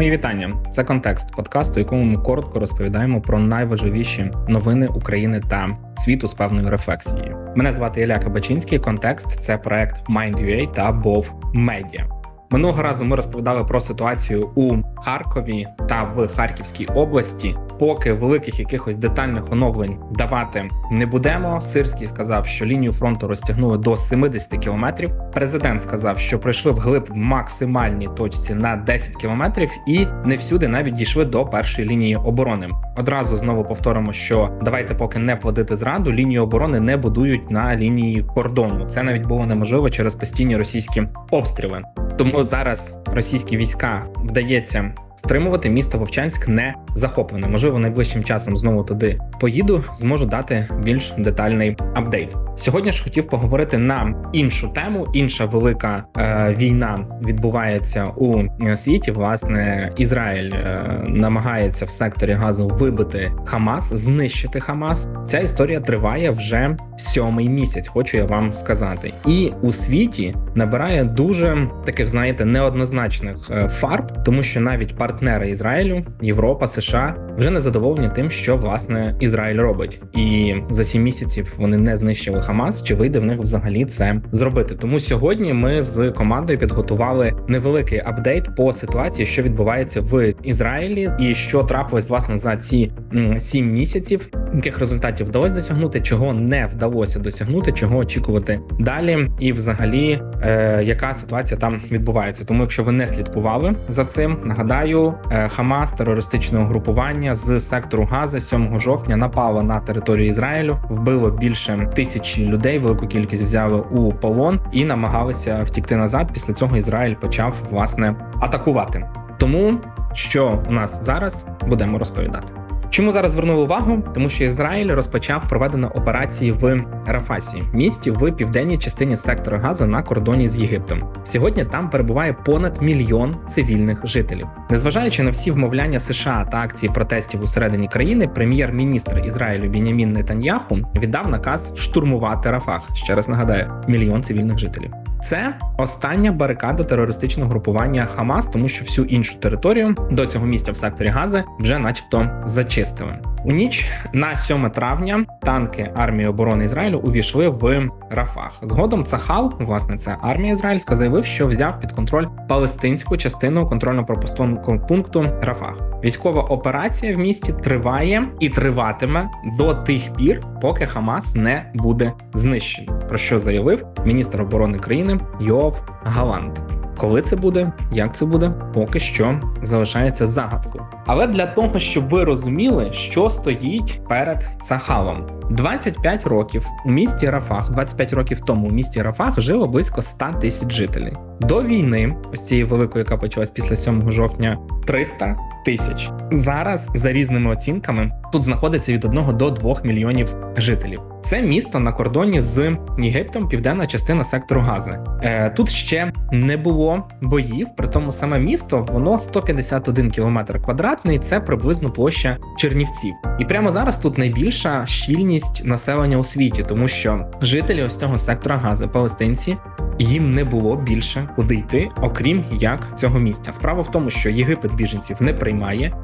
Мої вітання. Це контекст подкасту, якому ми коротко розповідаємо про найважливіші новини України та світу з певною рефлексією. Мене звати Ілля Кабачинський. Контекст це проект Mind.ua та Bov Media. Минулого разу ми розповідали про ситуацію у Харкові та в Харківській області. Поки великих якихось детальних оновлень давати не будемо. Сирський сказав, що лінію фронту розтягнули до 70 кілометрів. Президент сказав, що прийшли вглиб в максимальній точці на 10 кілометрів, і не всюди навіть дійшли до першої лінії оборони. Одразу знову повторимо, що давайте поки не плодити зраду. Лінію оборони не будують на лінії кордону. Це навіть було неможливо через постійні російські обстріли. Тому зараз російські війська вдається стримувати місто Вовчанськ не захоплене. Можливо, найближчим часом знову туди поїду, зможу дати більш детальний апдейт. Сьогодні ж хотів поговорити на іншу тему. Інша велика е, війна відбувається у світі. Власне, Ізраїль е, намагається в секторі газу вибити Хамас, знищити Хамас. Ця історія триває вже сьомий місяць. Хочу я вам сказати, і у світі набирає дуже таких, знаєте, неоднозначних е, фарб, тому що навіть партнери Ізраїлю, Європа, США вже не задоволені тим, що власне Ізраїль робить, і за сім місяців вони не знищили Хамас. Чи вийде в них взагалі це зробити? Тому сьогодні ми з командою підготували невеликий апдейт по ситуації, що відбувається в Ізраїлі, і що трапилось власне за ці сім місяців, яких результатів вдалося досягнути, чого не вдалося досягнути, чого очікувати далі, і взагалі, е, яка ситуація там відбувається. Тому, якщо ви не слідкували за цим, нагадаю, е, Хамас терористичного групування з сектору Газа 7 жовтня напало на територію Ізраїлю, вбило більше тисячі людей, велику кількість взяли у полон і намагалися втікти назад. Після цього Ізраїль почав власне атакувати. Тому що у нас зараз будемо розповідати. Чому зараз звернув увагу? Тому що Ізраїль розпочав проведення операції в Рафасі, місті в південній частині сектора Газа на кордоні з Єгиптом. Сьогодні там перебуває понад мільйон цивільних жителів. Незважаючи на всі вмовляння США та акції протестів усередині країни, прем'єр-міністр Ізраїлю Бінямін Нетаньяху віддав наказ штурмувати Рафах. Ще раз нагадаю, мільйон цивільних жителів. Це остання барикада терористичного групування Хамас, тому що всю іншу територію до цього місця в секторі Гази вже, начебто, зачистили. У ніч на 7 травня танки армії оборони Ізраїлю увійшли в Рафах. Згодом Цахал, власне, це армія ізраїльська, заявив, що взяв під контроль палестинську частину контрольно-пропускного пункту Рафах. Військова операція в місті триває і триватиме до тих пір, поки Хамас не буде знищений. Про що заявив міністр оборони країни Йов Галант. Коли це буде, як це буде, поки що залишається загадкою. Але для того, щоб ви розуміли, що стоїть перед Сахалом, 25 років у місті Рафах, 25 років тому у місті Рафах жило близько 100 тисяч жителів. До війни, ось цієї великої, яка почалась після 7 жовтня, 300 тисяч. Зараз за різними оцінками тут знаходиться від 1 до 2 мільйонів жителів. Це місто на кордоні з Єгиптом, південна частина сектору Гази. Е, Тут ще не було боїв, при тому саме місто воно 151 кілометр квадратний. Це приблизно площа Чернівців. І прямо зараз тут найбільша щільність населення у світі, тому що жителі ось цього сектора Гази, палестинці, їм не було більше куди йти, окрім як цього місця. Справа в тому, що Єгипет біженців не приймає,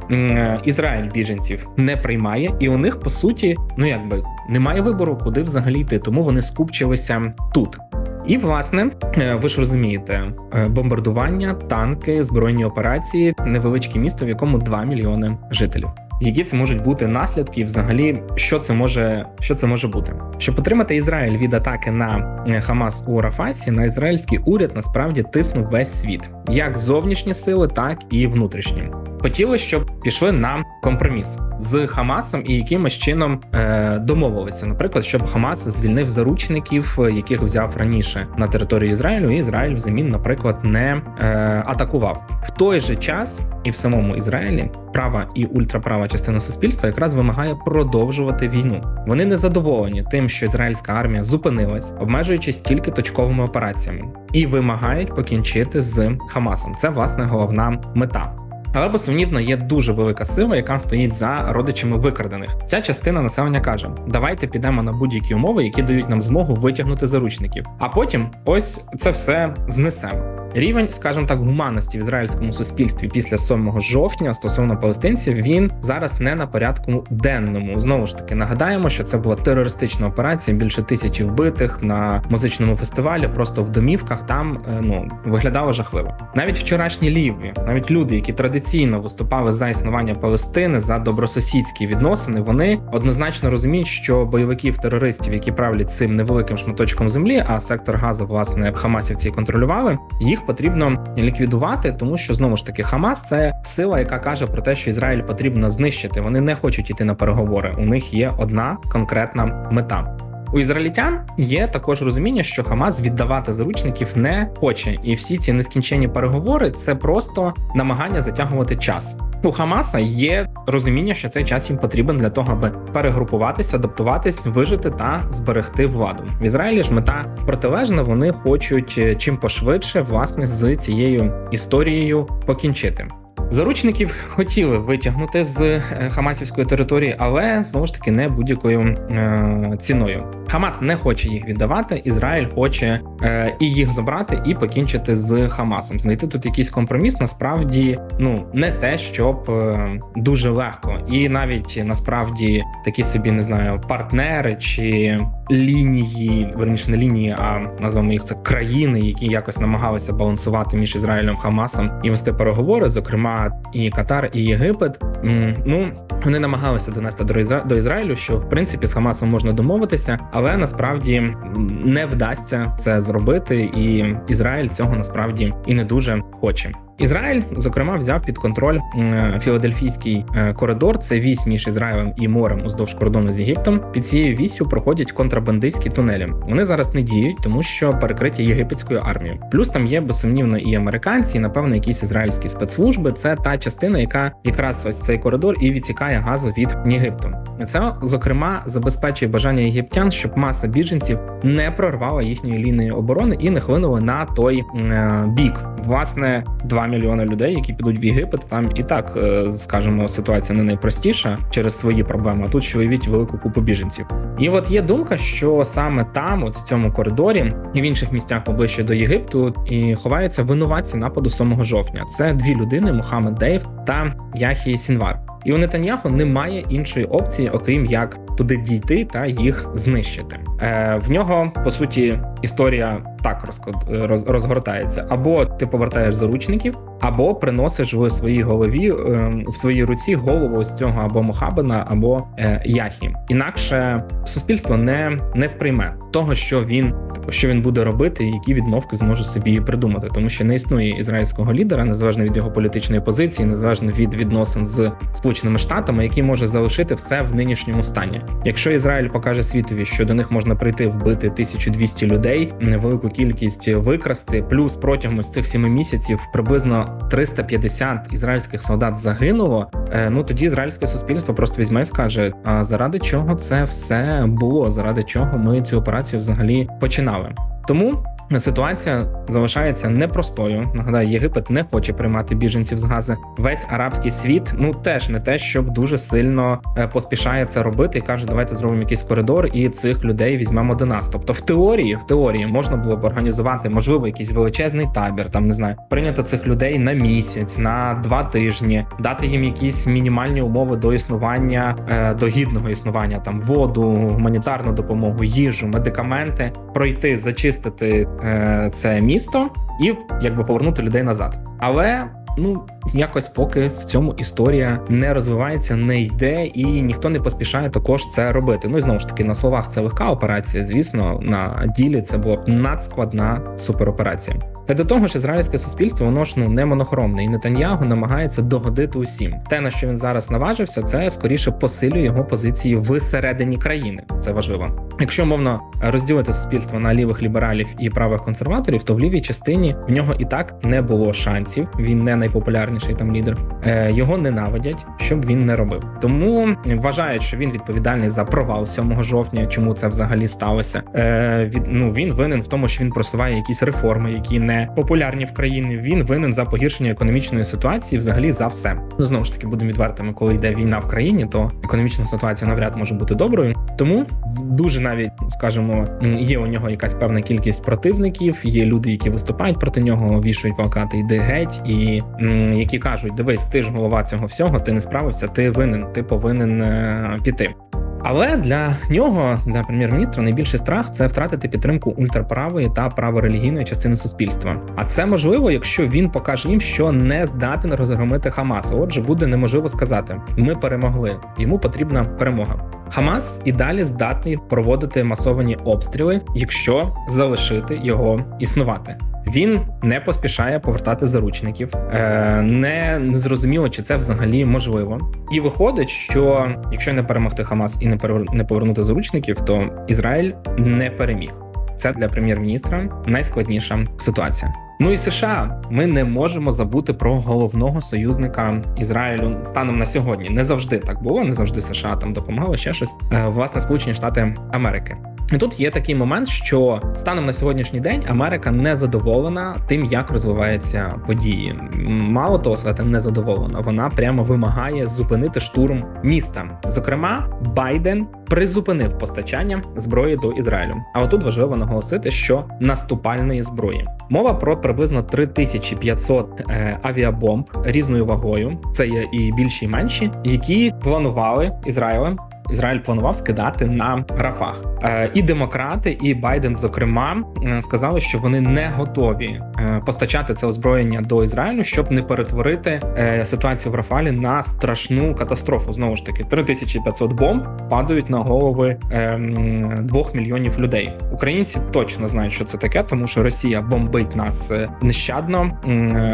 Ізраїль біженців не приймає, і у них по суті, ну якби немає вибору, куди взагалі йти, тому вони скупчилися тут. І власне, ви ж розумієте, бомбардування, танки, збройні операції, невеличке місто, в якому 2 мільйони жителів. Які це можуть бути наслідки, і взагалі, що це може що це може бути? Щоб отримати Ізраїль від атаки на Хамас у Рафасі, на ізраїльський уряд насправді тиснув весь світ, як зовнішні сили, так і внутрішні. Хотіли, щоб пішли на компроміс з Хамасом і якимось чином е, домовилися. Наприклад, щоб Хамас звільнив заручників, яких взяв раніше на територію Ізраїлю, і Ізраїль взамін, наприклад, не е, атакував в той же час, і в самому Ізраїлі права і ультраправа частина суспільства якраз вимагає продовжувати війну. Вони не задоволені тим, що ізраїльська армія зупинилась, обмежуючись тільки точковими операціями, і вимагають покінчити з Хамасом. Це власне головна мета. Але безсумнівно є дуже велика сила, яка стоїть за родичами викрадених. Ця частина населення каже: давайте підемо на будь-які умови, які дають нам змогу витягнути заручників. А потім ось це все знесемо. Рівень, скажімо так, гуманності в ізраїльському суспільстві після 7 жовтня стосовно палестинців він зараз не на порядку денному. Знову ж таки нагадаємо, що це була терористична операція. Більше тисячі вбитих на музичному фестивалі, просто в домівках. Там е, ну виглядало жахливо. Навіть вчорашні ліві, навіть люди, які традиційно виступали за існування Палестини, за добросусідські відносини, вони однозначно розуміють, що бойовиків терористів, які правлять цим невеликим шматочком землі, а сектор газу, власне, хамасівці контролювали, їх потрібно ліквідувати, тому що знову ж таки Хамас це сила, яка каже про те, що Ізраїль потрібно знищити. Вони не хочуть іти на переговори. У них є одна конкретна мета. У ізраїльтян є також розуміння, що Хамас віддавати заручників не хоче, і всі ці нескінченні переговори це просто намагання затягувати час. У Хамаса є розуміння, що цей час їм потрібен для того, аби перегрупуватися, адаптуватись, вижити та зберегти владу. В Ізраїлі ж мета протилежна. Вони хочуть е, чим пошвидше власне з цією історією покінчити. Заручників хотіли витягнути з е, Хамасівської території, але знову ж таки не будь-якою е, ціною. Хамас не хоче їх віддавати. Ізраїль хоче е, і їх забрати, і покінчити з Хамасом. Знайти тут якийсь компроміс насправді ну не те, щоб е, дуже легко, і навіть насправді такі собі не знаю партнери чи лінії, верніше не лінії, а назвемо їх це країни, які якось намагалися балансувати між Ізраїлем Хамасом і вести переговори, зокрема і Катар, і Єгипет. Ну вони намагалися донести до Ізра... до Ізраїлю, що в принципі з Хамасом можна домовитися, але насправді не вдасться це зробити, і Ізраїль цього насправді і не дуже хоче. Ізраїль, зокрема, взяв під контроль філадельфійський е, коридор. Це вісь між Ізраїлем і морем уздовж кордону з Єгиптом. Під цією вісю проходять контрабандистські тунелі. Вони зараз не діють, тому що перекриті єгипетською армією. Плюс там є безсумнівно і американці, і напевно якісь ізраїльські спецслужби. Це та частина, яка якраз ось цей коридор і відсікає газу від Єгипту. Це зокрема забезпечує бажання єгиптян, щоб маса біженців не прорвала їхньої лінії оборони і не хлинула на той е, бік. Власне, 2 мільйони людей, які підуть в Єгипет. Там і так, е, скажімо, ситуація не найпростіша через свої проблеми. А тут ще уявіть велику купу біженців. І от є думка, що саме там, от в цьому коридорі, і в інших місцях поближче до Єгипту, і ховається винуватці нападу 7 жовтня. Це дві людини: Мухаммед Дейв та Яхі Сінвар. І у Нетаньяху немає іншої опції, окрім як туди дійти та їх знищити. Е, В нього по суті історія так розгортається: або ти повертаєш заручників, або приносиш в своїй голові е, в своїй руці голову ось цього або Мохабена, або е, Яхі. Інакше суспільство не, не сприйме того, що він типу, що він буде робити, і які відмовки зможе собі придумати, тому що не існує ізраїльського лідера, незалежно від його політичної позиції, незалежно від відносин з Сполученими Штатами, який може залишити все в нинішньому стані. Якщо Ізраїль покаже світові, що до них можна прийти вбити 1200 людей, невелику кількість викрасти, плюс протягом ось цих сіми місяців приблизно 350 ізраїльських солдат загинуло. е, Ну тоді ізраїльське суспільство просто візьме і скаже: а заради чого це все було? Заради чого ми цю операцію взагалі починали? Тому ситуація залишається непростою. Нагадаю, Єгипет не хоче приймати біженців з Гази. Весь арабський світ ну теж не те, щоб дуже сильно е, поспішає це робити і каже, давайте зробимо якийсь коридор і цих людей візьмемо до нас. Тобто, в теорії, в теорії можна було б організувати можливо якийсь величезний табір, там не знаю, прийняти цих людей на місяць, на два тижні, дати їм якісь мінімальні умови до існування, е, до гідного існування, там воду, гуманітарну допомогу, їжу, медикаменти, пройти, зачистити це місто і якби повернути людей назад. Але ну якось поки в цьому історія не розвивається, не йде, і ніхто не поспішає також це робити. Ну і знову ж таки на словах це легка операція. Звісно, на ділі це була б надскладна супероперація. Та до того ж, ізраїльське суспільство воно ж ну не монохромне, і Нетаньягу намагається догодити усім. Те на що він зараз наважився, це скоріше посилює його позиції всередині країни. Це важливо. Якщо мовно розділити суспільство на лівих лібералів і правих консерваторів, то в лівій частині в нього і так не було шансів. Він не найпопулярніший там лідер. Е, Його ненавидять, щоб він не робив. Тому вважають, що він відповідальний за провал 7 жовтня. Чому це взагалі сталося? Е, від ну він винен в тому, що він просуває якісь реформи, які не популярні в країні. Він винен за погіршення економічної ситуації, взагалі за все. Ну знову ж таки, будемо відвертими, коли йде війна в країні, то економічна ситуація навряд може бути доброю. Тому дуже навіть скажімо, є у нього якась певна кількість противників. Є люди, які виступають проти нього, вішують плакати йди геть, і м, які кажуть: дивись, ти ж голова цього всього, ти не справився, ти винен, ти повинен е, піти. Але для нього, для прем'єр-міністра, найбільший страх це втратити підтримку ультраправої та праворелігійної частини суспільства. А це можливо, якщо він покаже їм, що не здатен розгромити Хамас. Отже, буде неможливо сказати: ми перемогли. Йому потрібна перемога. Хамас і далі здатний проводити масовані обстріли, якщо залишити його існувати. Він не поспішає повертати заручників, е, не зрозуміло, чи це взагалі можливо. І виходить, що якщо не перемогти Хамас і не повернути заручників, то Ізраїль не переміг. Це для прем'єр-міністра найскладніша ситуація. Ну і США ми не можемо забути про головного союзника Ізраїлю станом на сьогодні. Не завжди так було, не завжди США там допомагали ще щось. Е, власне, Сполучені Штати Америки. І тут є такий момент, що станом на сьогоднішній день Америка не задоволена тим, як розвиваються події. Мало того, сказати, не задоволена. Вона прямо вимагає зупинити штурм міста. Зокрема, Байден призупинив постачання зброї до Ізраїлю. А отут важливо наголосити, що наступальної зброї мова про приблизно 3500 е, авіабомб різною вагою. Це є і більші, і менші, які планували Ізраїлем Ізраїль планував скидати на Рафах. Е, і демократи, і Байден, зокрема, е, сказали, що вони не готові е, постачати це озброєння до Ізраїлю, щоб не перетворити ситуацію в Рафалі на страшну катастрофу. Знову ж таки, 3500 бомб падають на голови двох мільйонів людей. Українці точно знають, що це таке, тому що Росія бомбить нас нещадно.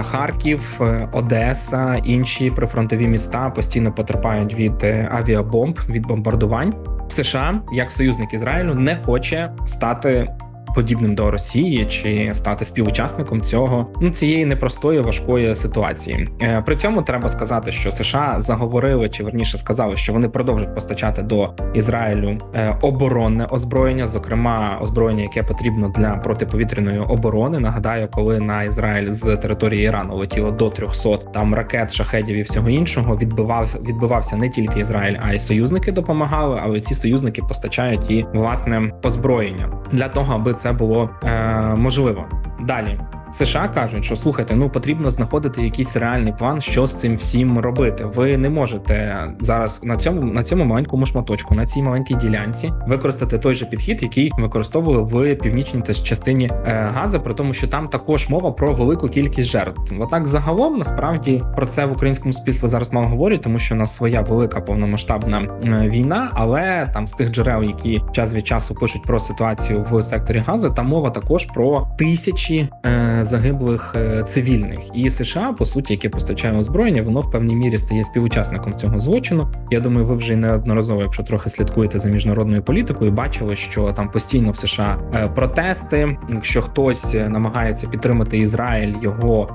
Харків, Одеса, інші прифронтові міста постійно потерпають від авіабомб від бомб бомбардувань. США як союзник Ізраїлю не хоче стати подібним до Росії чи стати співучасником цього ну цієї непростої важкої ситуації. Е, при цьому треба сказати, що США заговорили чи верніше сказали, що вони продовжать постачати до Ізраїлю е, оборонне озброєння, зокрема озброєння, яке потрібно для протиповітряної оборони. Нагадаю, коли на Ізраїль з території Ірану летіло до 300 там ракет, шахедів і всього іншого, відбивав відбивався не тільки Ізраїль, а й союзники допомагали. Але ці союзники постачають і власне озброєння для того, аби це було е, можливо. Далі США кажуть, що слухайте, ну потрібно знаходити якийсь реальний план, що з цим всім робити. Ви не можете зараз на цьому на цьому маленькому шматочку, на цій маленькій ділянці, використати той же підхід, який використовували в північній частині е, Гази, при тому, що там також мова про велику кількість жертв. Отак загалом насправді про це в українському суспільстві зараз мало говорять, тому що у нас своя велика повномасштабна війна, але там з тих джерел, які час від часу пишуть про ситуацію в секторі Гази, там мова також про тисячі. Е, загиблих е, цивільних, і США, по суті, яке постачає озброєння, воно в певній мірі стає співучасником цього злочину. Я думаю, ви вже неодноразово, якщо трохи слідкуєте за міжнародною політикою, бачили, що там постійно в США е, протести. Якщо хтось е, намагається підтримати Ізраїль, його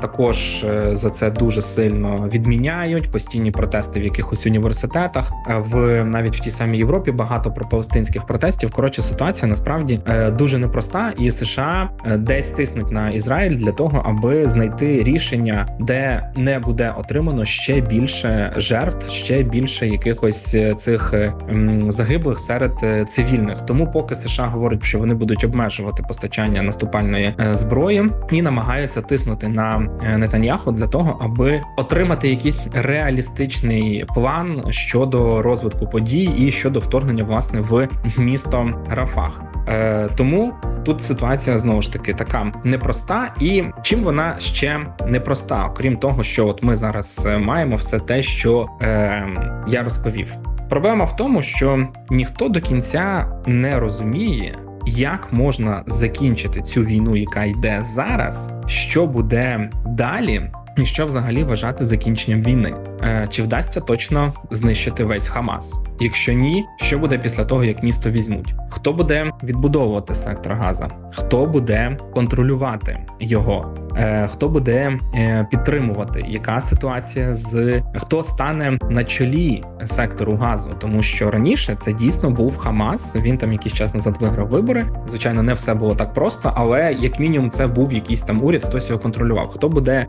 також за це дуже сильно відміняють. Постійні протести в якихось університетах. В навіть в тій самій Європі багато про палестинських протестів. Коротше, ситуація насправді дуже непроста, і США десь тиснуть на Ізраїль для того, аби знайти рішення, де не буде отримано ще більше жертв, ще більше якихось е, цих е, загиблих серед е, цивільних. Тому поки США говорять, що вони будуть обмежувати постачання наступальної зброї і намагаються тиснути на Нетаньяху для того, аби отримати якийсь реалістичний план щодо розвитку подій і щодо вторгнення власне в місто Рафах. Тому тут ситуація знову ж таки така непроста, і чим вона ще непроста, окрім того, що от ми зараз е, маємо все те, що е, я розповів. Проблема в тому, що ніхто до кінця не розуміє. Як можна закінчити цю війну, яка йде зараз? Що буде далі, і що взагалі вважати закінченням війни? Е, чи вдасться точно знищити весь Хамас? Якщо ні, що буде після того, як місто візьмуть? Хто буде відбудовувати сектор Газа? Хто буде контролювати його? Е, хто буде е, підтримувати? Яка ситуація з хто стане на чолі сектору газу? Тому що раніше це дійсно був Хамас. Він там якийсь час назад виграв вибори. Звичайно, не все було так просто, але як мінімум це був якийсь там уряд, хтось його контролював. Хто буде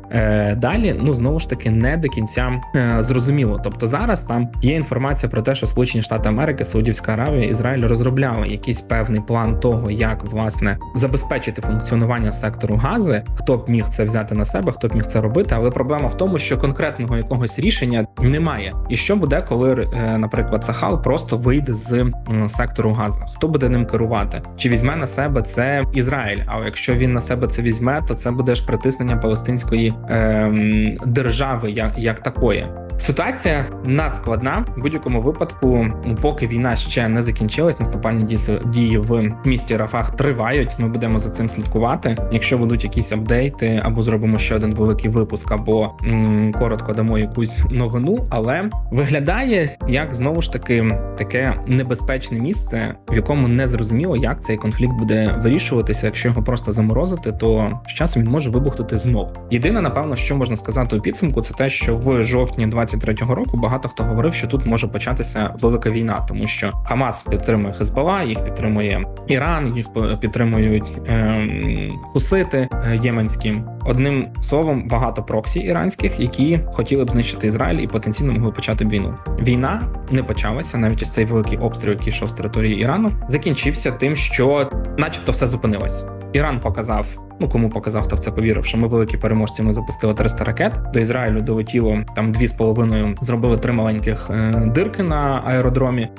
далі? Ну знову ж таки не до кінця зрозуміло. Тобто зараз там є інформація про те, що Сполучені Штати Америки, Саудівська Аравія, Ізраїль розробляли якийсь певний план того, як власне забезпечити функціонування сектору гази, хто б міг це взяти на себе, хто б міг це робити. Але проблема в тому, що конкретного якогось рішення немає. І що буде, коли, е, наприклад, Сахал просто вийде з сектору газу? Хто буде ним керувати? Чи візьме на себе це Ізраїль? А якщо він на себе це візьме, то це буде ж притиснення палестинської ем, держави, як, як такої. day. Ситуація надскладна в будь-якому випадку, поки війна ще не закінчилась, наступальні дії- в місті Рафах тривають. Ми будемо за цим слідкувати. Якщо будуть якісь апдейти, або зробимо ще один великий випуск, або м, коротко дамо якусь новину. Але виглядає як знову ж таки таке небезпечне місце, в якому не зрозуміло, як цей конфлікт буде вирішуватися. Якщо його просто заморозити, то з часом він може вибухнути знов. Єдине, напевно, що можна сказати у підсумку, це те, що в жовтні 23-го року багато хто говорив, що тут може початися велика війна, тому що Хамас підтримує Хезбола, їх підтримує Іран, їх підтримують ем, хусити е, єменські. Одним словом, багато проксі іранських, які хотіли б знищити Ізраїль і потенційно могли почати б війну. Війна не почалася, навіть ось цей великий обстріл, який йшов з території Ірану, закінчився тим, що, начебто, все зупинилось. Іран показав. Ну, кому показав, хто в це повірив, що ми великі переможці. Ми запустили 300 ракет. До Ізраїлю долетіло там дві з половиною. Зробили три маленьких е, дирки на аеродромі.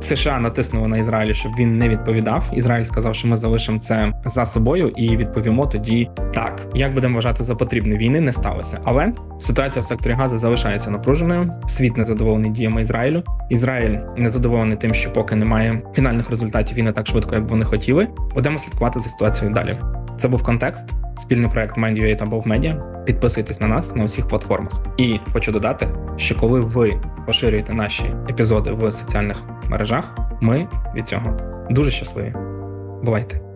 США натиснули на Ізраїль, щоб він не відповідав. Ізраїль сказав, що ми залишимо це за собою і відповімо тоді так. Як будемо вважати за потрібне, війни не сталося. Але ситуація в секторі Гази залишається напруженою. Світ незадоволений діями Ізраїлю. Ізраїль незадоволений тим, що поки немає фінальних результатів і не так швидко, як вони хотіли. Будемо слідкувати за ситуацією далі. Це був контекст, спільний проект MindUA та Bov Media. Підписуйтесь на нас на усіх платформах. І хочу додати, що коли ви поширюєте наші епізоди в соціальних мережах, ми від цього дуже щасливі. Бувайте!